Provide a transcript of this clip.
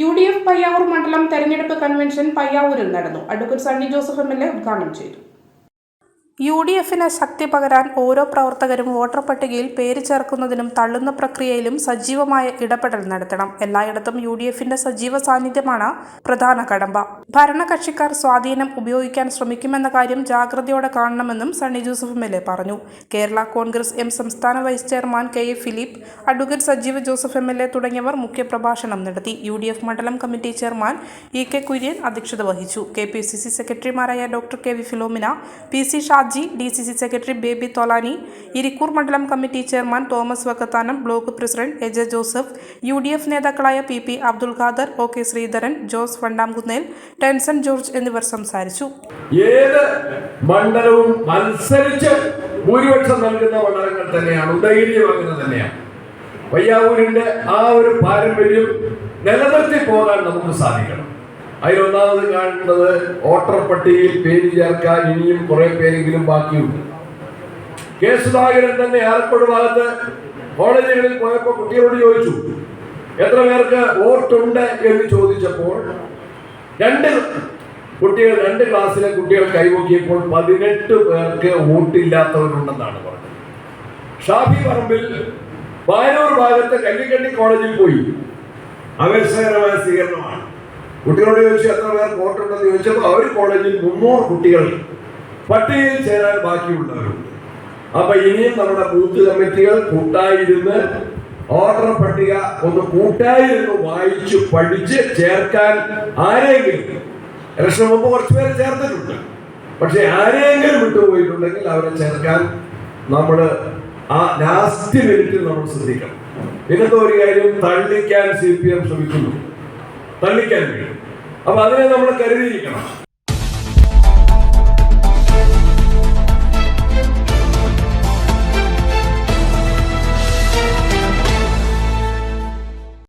U D F Payyavoor മണ്ഡലം തെരഞ്ഞെടുപ്പ് convention പയ്യാവൂരിൽ നടന്നു. Advocate Sunny Joseph M L A ഉദ്ഘാടനം ചെയ്തു. യു ഡി എഫിന് ശക്തി പകരാൻ ഓരോ പ്രവർത്തകരും വോട്ടർ പട്ടികയിൽ പേര് ചേർക്കുന്നതിനും തള്ളുന്ന പ്രക്രിയയിലും സജീവമായ ഇടപെടൽ നടത്തണം. എല്ലായിടത്തും യു ഡി എഫിന്റെ സജീവ സാന്നിധ്യമാണ് പ്രധാന കടമ്പ. ഭരണകക്ഷിക്കാർ സ്വാധീനം ഉപയോഗിക്കാൻ ശ്രമിക്കുമെന്ന കാര്യം ജാഗ്രതയോടെ കാണണമെന്നും Sunny Joseph M L A പറഞ്ഞു. കേരള കോൺഗ്രസ് എം സംസ്ഥാന vice chairman K A Philip advocate Sajeev Joseph M L A തുടങ്ങിയവർ മുഖ്യപ്രഭാഷണം നടത്തി. യു ഡി എഫ് മണ്ഡലം committee chairman E K Kurian അധ്യക്ഷത വഹിച്ചു. കെ പി സി സി സെക്രട്ടറിമാരായ doctor K V Philomina P C Shaji D C C secretary Baby Tholani Irikkur മണ്ഡലം committee chairman Thomas Vakkathanam block president A J Joseph U D F നേതാക്കളായ P P Abdul Khader O K Sreedharan Jose Vandamkunnel Tenson George എന്നിവർ സംസാരിച്ചു. ഏത് മണ്ഡലവും മത്സരിച്ച് ഭൂരിപക്ഷം നൽകുന്ന മണ്ഡലങ്ങൾ തന്നെയാണ് ധൈര്യമാകുന്നത് തന്നെയാണ്. വയ്യാവൂരിന്റെ ആ ഒരു പാരമ്പര്യം നിലനിർത്തി പോകാൻ നമുക്ക് സാധിക്കണം. അതിലൊന്നാമത് കാണുന്നത് വോട്ടർ പട്ടികയിൽ പേര് ചേർക്കാൻ ഇനിയും കുറെ പേരെങ്കിലും ബാക്കിയുണ്ട്. കെ സുധാകരൻ തന്നെ ആലക്കോട് ഭാഗത്ത് കോളേജുകളിൽ പോയപ്പോൾ കുട്ടികളോട് ചോദിച്ചു എത്ര പേർക്ക് വോട്ടുണ്ട്? എന്ന് ചോദിച്ചപ്പോൾ രണ്ട് കുട്ടികൾ രണ്ട് ക്ലാസ്സിലെ കുട്ടികൾ കൈവക്കിയപ്പോൾ പതിനെട്ട് പേർക്ക് വോട്ടില്ലാത്തവരുണ്ടെന്നാണ് പറഞ്ഞത്. ഷാഫി പറമ്പിൽ വയനൂർ ഭാഗത്ത് കല്ലിക്കണ്ടി കോളേജിൽ പോയി. ആവേശകരമായ സ്വീകരണമാണ്. കുട്ടികളോട് ചോദിച്ചു എത്ര പേർ കോട്ടുണ്ടെന്ന് ചോദിച്ചപ്പോൾ അവർ കോളേജിൽ മുന്നൂറ് കുട്ടികൾ പട്ടികയിൽ ചേരാൻ ബാക്കിയുള്ളവരുണ്ട്. അപ്പൊ ഇനിയും നമ്മുടെ ബൂത്ത് കമ്മിറ്റികൾ കൂട്ടായിരുന്ന് ഓർഡർ പട്ടിക ഒന്ന് കൂട്ടായിരുന്നു വായിച്ചു പഠിച്ച് ചേർക്കാൻ ആരെങ്കിലും. ഇലക്ഷൻ മുമ്പ് കുറച്ച് പേര് ചേർത്തിട്ടുണ്ട്. പക്ഷെ ആരെങ്കിലും വിട്ടുപോയിട്ടുണ്ടെങ്കിൽ അവരെ ചേർക്കാൻ നമ്മൾ ആ ലാസ്റ്റ് മിനിറ്റിൽ നമ്മൾ ശ്രദ്ധിക്കണം. ഇന്നത്തെ ഒരു കാര്യം? തള്ളിക്കാൻ സി പി എം ശ്രമിക്കുന്നു. തള്ളിക്കാൻ വേണ്ടി അപ്പൊ അതിനെ നമ്മൾ കരുതിയിരിക്കണം.